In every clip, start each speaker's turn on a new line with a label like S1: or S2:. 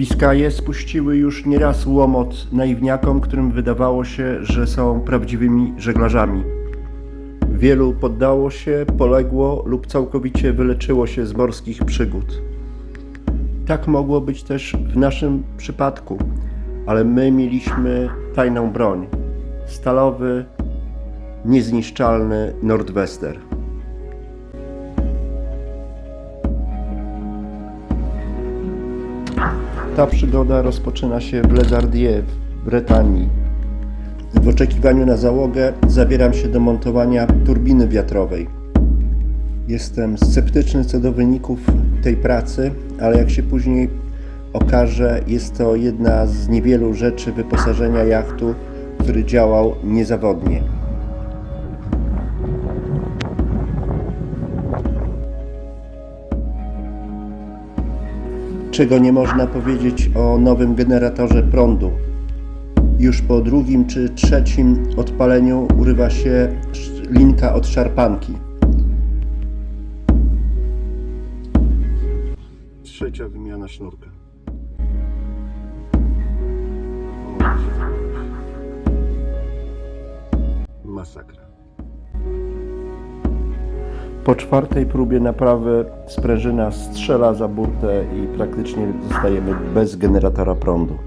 S1: Biskaje spuściły już nieraz łomot naiwniakom, którym wydawało się, że są prawdziwymi żeglarzami. Wielu poddało się, poległo lub całkowicie wyleczyło się z morskich przygód. Tak mogło być też w naszym przypadku, ale my mieliśmy tajną broń stalowy, niezniszczalny Nordwester. Ta przygoda rozpoczyna się w Les Ardiers w Brytanii. W oczekiwaniu na załogę zabieram się do montowania turbiny wiatrowej. Jestem sceptyczny co do wyników tej pracy, ale jak się później okaże, jest to jedna z niewielu rzeczy wyposażenia jachtu, który działał niezawodnie. Czego nie można powiedzieć o nowym generatorze prądu. Już po drugim czy trzecim odpaleniu urywa się linka od szarpanki. Trzecia wymiana sznurka. Masakra. Po czwartej próbie naprawy sprężyna strzela za burtę i praktycznie zostajemy bez generatora prądu.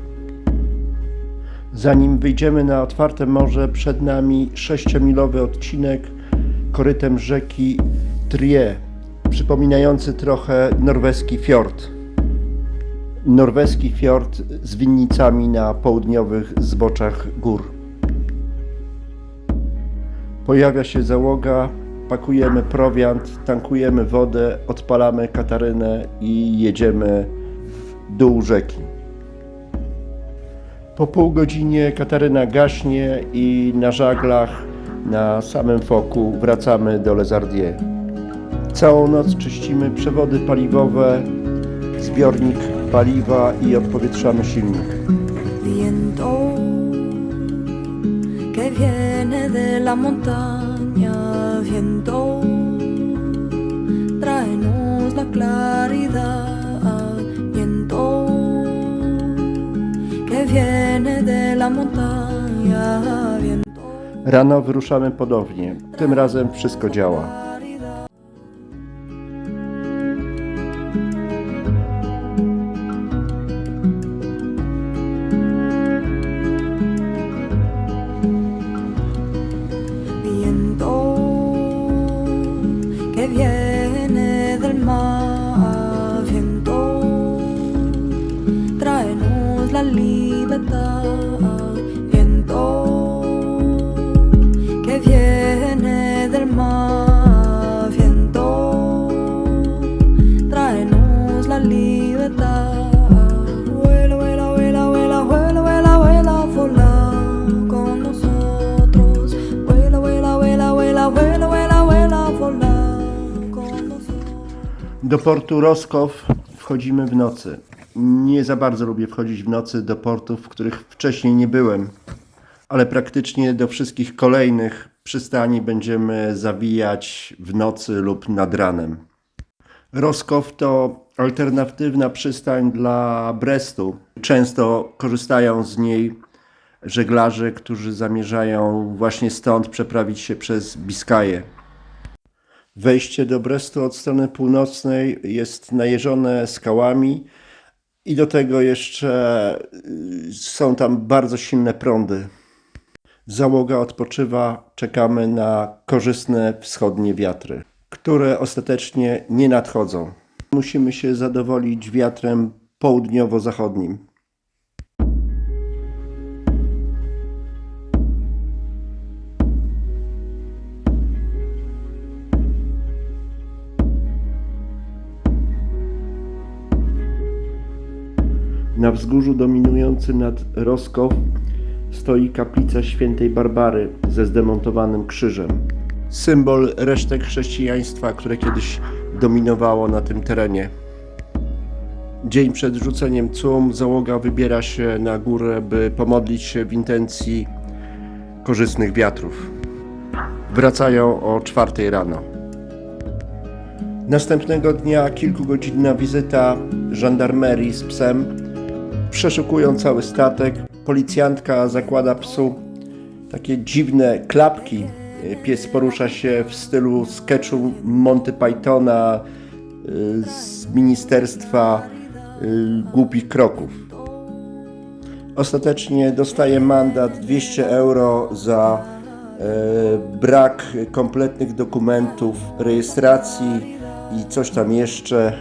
S1: Zanim wyjdziemy na otwarte morze, przed nami sześciomilowy odcinek korytem rzeki Trie, przypominający trochę norweski fiord. Norweski fiord z winnicami na południowych zboczach gór. Pojawia się załoga, pakujemy prowiant, tankujemy wodę, odpalamy katarynę i jedziemy w dół rzeki. Po pół godzinie Kataryna gaśnie i na żaglach na samym foku wracamy do Les Ardiers. Całą noc czyścimy przewody paliwowe, zbiornik paliwa i odpowietrzamy silnik.
S2: viento que viene de la montaña, viento, viento la.
S1: Rano wyruszamy ponownie. Tym razem wszystko działa.
S2: Libertad. Vuela, vuela, vuela, vuela, vuela, vuela, vuela, vuela con nosotros. Vuela, vuela, vuela, vuela, vuela, vuela, vuela, vuela con nosotros.
S1: Do portu Roskow wchodzimy w nocy. Nie za bardzo lubię wchodzić w nocy do portów, w których wcześniej nie byłem, ale praktycznie do wszystkich kolejnych przystani będziemy zawijać w nocy lub nad ranem. Roskow to alternatywna przystań dla Brestu. Często korzystają z niej żeglarze, którzy zamierzają właśnie stąd przeprawić się przez Biskaję. Wejście do Brestu od strony północnej jest najeżone skałami i do tego jeszcze y, są tam bardzo silne prądy. Załoga odpoczywa, czekamy na korzystne wschodnie wiatry, które ostatecznie nie nadchodzą. Musimy się zadowolić wiatrem południowo-zachodnim. Na wzgórzu dominującym nad Roskow stoi kaplica świętej Barbary ze zdemontowanym krzyżem. Symbol resztek chrześcijaństwa, które kiedyś dominowało na tym terenie. Dzień przed rzuceniem cum załoga wybiera się na górę, by pomodlić się w intencji korzystnych wiatrów. Wracają o czwartej rano. Następnego dnia kilkugodzinna wizyta żandarmerii z psem Przeszukują cały statek. Policjantka zakłada psu takie dziwne klapki. Pies porusza się w stylu sketchu Monty Pythona y, z Ministerstwa y, Głupich Kroków. Ostatecznie dostaje mandat 200 euro za e, brak kompletnych dokumentów, rejestracji i coś tam jeszcze.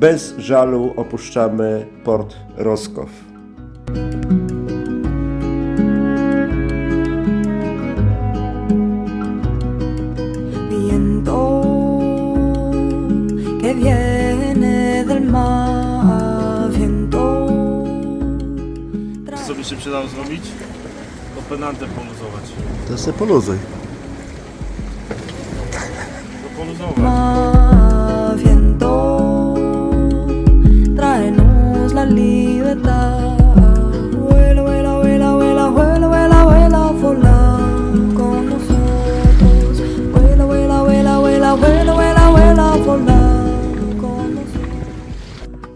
S1: Bez żalu opuszczamy port Roskow.
S3: Się przydało zrobić? Openantę poluzować.
S1: To se poluzuj.
S3: To poluzować.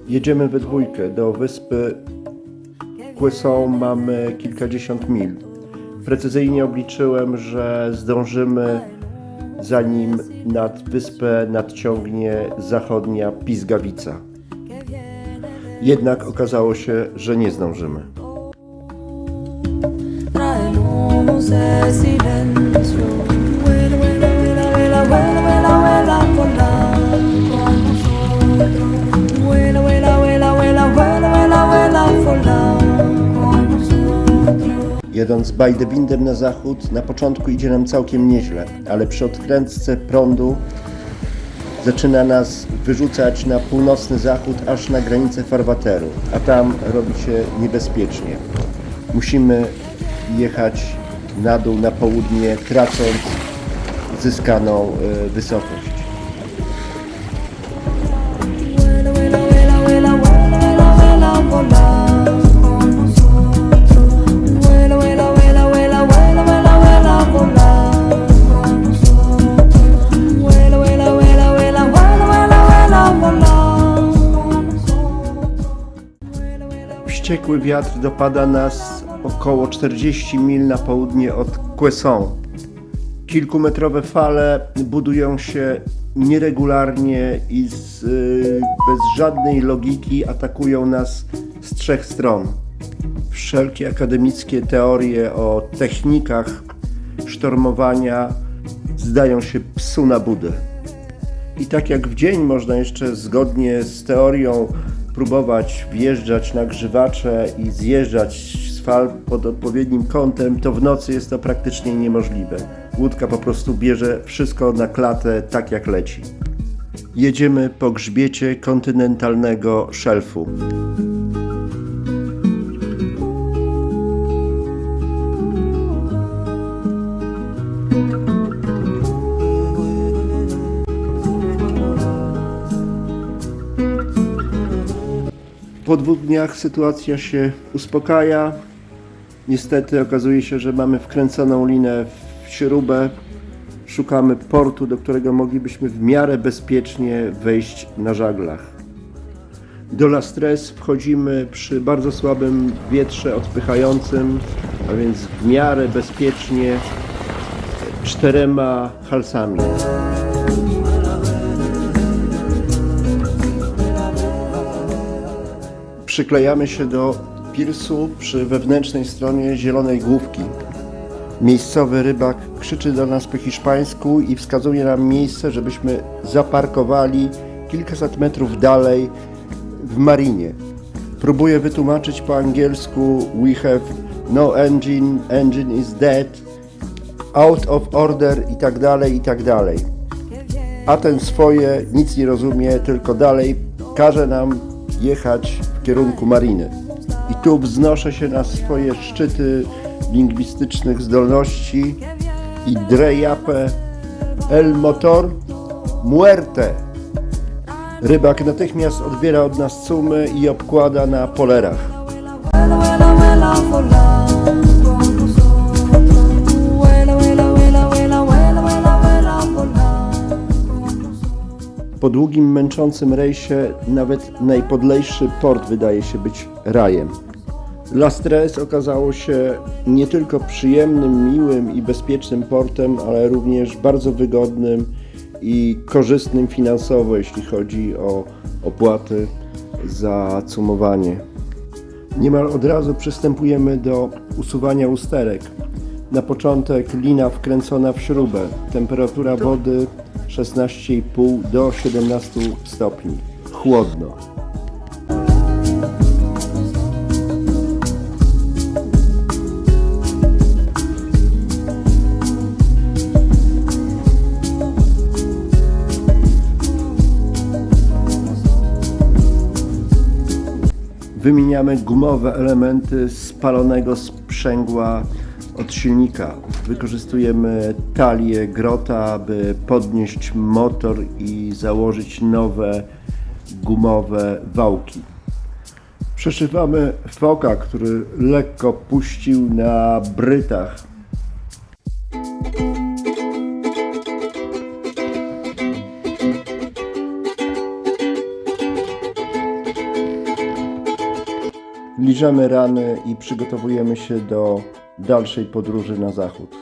S1: Jedziemy we dwójkę do wyspy Quezon mamy kilkadziesiąt mil. Precyzyjnie obliczyłem, że zdążymy zanim nad wyspę nadciągnie zachodnia Pizgawica. Jednak okazało się, że nie zdążymy. Jadąc Bajdewindem na zachód, na początku idzie nam całkiem nieźle, ale przy odkrętce prądu zaczyna nas wyrzucać na północny zachód, aż na granicę farwateru, a tam robi się niebezpiecznie. Musimy jechać na dół, na południe, tracąc zyskaną e, wysokość. Wściekły wiatr dopada nas około 40 mil na południe od Quezon. Kilkumetrowe fale budują się nieregularnie i z, y, bez żadnej logiki atakują nas z trzech stron. Wszelkie akademickie teorie o technikach sztormowania zdają się psu na budę. I tak jak w dzień można jeszcze zgodnie z teorią próbować wjeżdżać na grzywacze i zjeżdżać z fal pod odpowiednim kątem, to w nocy jest to praktycznie niemożliwe. Łódka po prostu bierze wszystko na klatę tak jak leci. Jedziemy po grzbiecie kontynentalnego szelfu. Po dwóch dniach sytuacja się uspokaja. Niestety okazuje się, że mamy wkręconą linę w śrubę. Szukamy portu, do którego moglibyśmy w miarę bezpiecznie wejść na żaglach. Do La Stres wchodzimy przy bardzo słabym wietrze odpychającym, a więc w miarę bezpiecznie czterema halsami. Przyklejamy się do pirsu przy wewnętrznej stronie Zielonej Główki. Miejscowy rybak krzyczy do nas po hiszpańsku i wskazuje nam miejsce, żebyśmy zaparkowali kilkaset metrów dalej w marinie. Próbuje wytłumaczyć po angielsku We have no engine, engine is dead, out of order i tak dalej, i tak dalej. A ten swoje nic nie rozumie, tylko dalej każe nam jechać w kierunku mariny. I tu wznoszę się na swoje szczyty lingwistycznych zdolności i drejapę el motor muerte. Rybak natychmiast odbiera od nas cumy i obkłada na polerach. Po długim, męczącym rejsie nawet najpodlejszy port wydaje się być rajem. Las Tres okazało się nie tylko przyjemnym, miłym i bezpiecznym portem, ale również bardzo wygodnym i korzystnym finansowo, jeśli chodzi o opłaty za cumowanie. Niemal od razu przystępujemy do usuwania usterek. Na początek lina wkręcona w śrubę. Temperatura wody 16,5 do 17 stopni. Chłodno. Wymieniamy gumowe elementy spalonego sprzęgła od silnika. Wykorzystujemy talię grota, aby podnieść motor i założyć nowe gumowe wałki. Przeszywamy foka, który lekko puścił na brytach. Liżemy rany i przygotowujemy się do dalszej podróży na zachód.